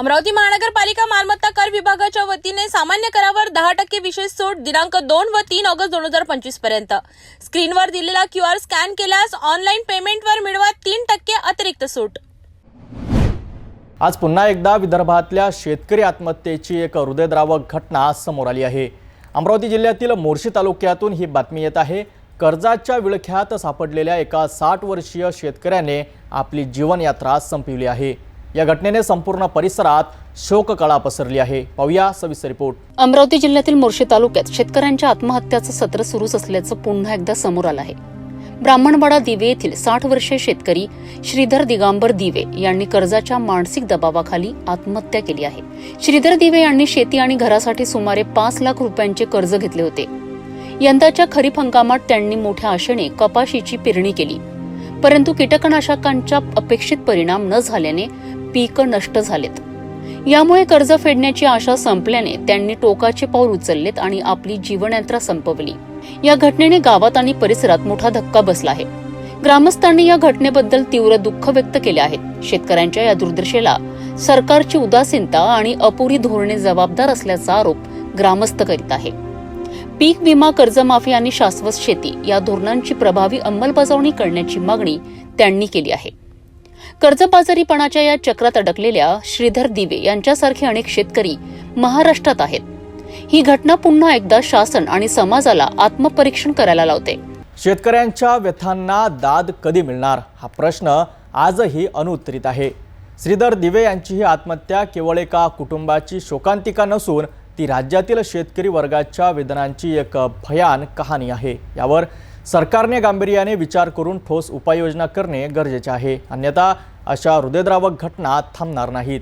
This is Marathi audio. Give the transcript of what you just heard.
अमरावती महानगरपालिका मालमत्ता कर विभागाच्या वतीने सामान्य करावर दहा टक्के विशेष सूट दिनांक दोन व तीन ऑगस्ट दोन हजार पंचवीसपर्यंत. स्क्रीनवर दिलेला क्यू आर स्कॅन केल्यास ऑनलाईन पेमेंटवर मिळवा तीन टक्के अतिरिक्त सूट. आज पुन्हा एकदा विदर्भातल्या शेतकरी आत्महत्येची एक हृदयद्रावक घटना समोर आली आहे. अमरावती जिल्ह्यातील मोर्शी तालुक्यातून ही बातमी येत आहे. कर्जाच्या विळख्यात सापडलेल्या एका साठ वर्षीय शेतकऱ्याने आपली जीवनयात्रा संपविली आहे. या घटनेने संपूर्ण परिसरात शोककळा पसरली आहे. पाहूया सविस्तर रिपोर्ट. अमरावती जिल्ह्यातील मोर्शी तालुक्यात शेतकऱ्यांच्या आत्महत्याचं सत्र सुरूच असल्याचं पुन्हा एकदा समोर आलं आहे. ब्राह्मणवाडा दिवे येथील साठ वर्षीय शेतकरी श्रीधर दिगांबर दिवे यांनी कर्जाच्या मानसिक दबावाखाली आत्महत्या केली आहे. श्रीधर दिवे यांनी शेती आणि घरासाठी सुमारे पाच लाख रुपयांचे कर्ज घेतले होते. यंदाच्या खरीप हंगामात त्यांनी मोठ्या आशेने कपाशीची पेरणी केली. परंतु कीटकनाशकांचा अपेक्षित परिणाम न झाल्याने पीक नष्ट झालेत. यामुळे कर्ज फेडण्याची आशा संपल्याने त्यांनी टोकाचे पाऊल उचललेत आणि आपली जीवनयात्रा संपवली. या घटनेने गावात आणि परिसरात मोठा धक्का बसला आहे. ग्रामस्थांनी या घटनेबद्दल तीव्र दुःख व्यक्त केले आहेत शेतकऱ्यांच्या या दुर्दशेला सरकारची उदासीनता आणि अपुरी धोरणे जबाबदार असल्याचा आरोप ग्रामस्थ करीत आहे. पीक विमा कर्जमाफी आणि शाश्वत शेती या धोरणांची प्रभावी अंमलबजावणी करण्याची मागणी त्यांनी केली आहे. कर्जबाजारीपणाच्या या चक्रात अडकलेल्या श्रीधर दिवे यांच्यासारखे अनेक शेतकरी महाराष्ट्रात आहेत. ही घटना पुन्हा एकदा शासन आणि समाजाला आत्मपरीक्षण करायला लावते. शेतकऱ्यांच्या व्यथांना दाद कधी मिळणार? हा प्रश्न आजही अनुत्तरित आहे. श्रीधर दिवे यांची ही आत्महत्या केवळ एका कुटुंबाची शोकांतिका नसून ती राज्यातील शेतकरी वर्गाच्या वेदनांची एक भयान कहाणी आहे. यावर सरकारने गांभीर्याने विचार करून ठोस उपाययोजना करणे गरजेचे आहे. अन्यथा अशा हृदयद्रावक घटना थांबणार नाहीत.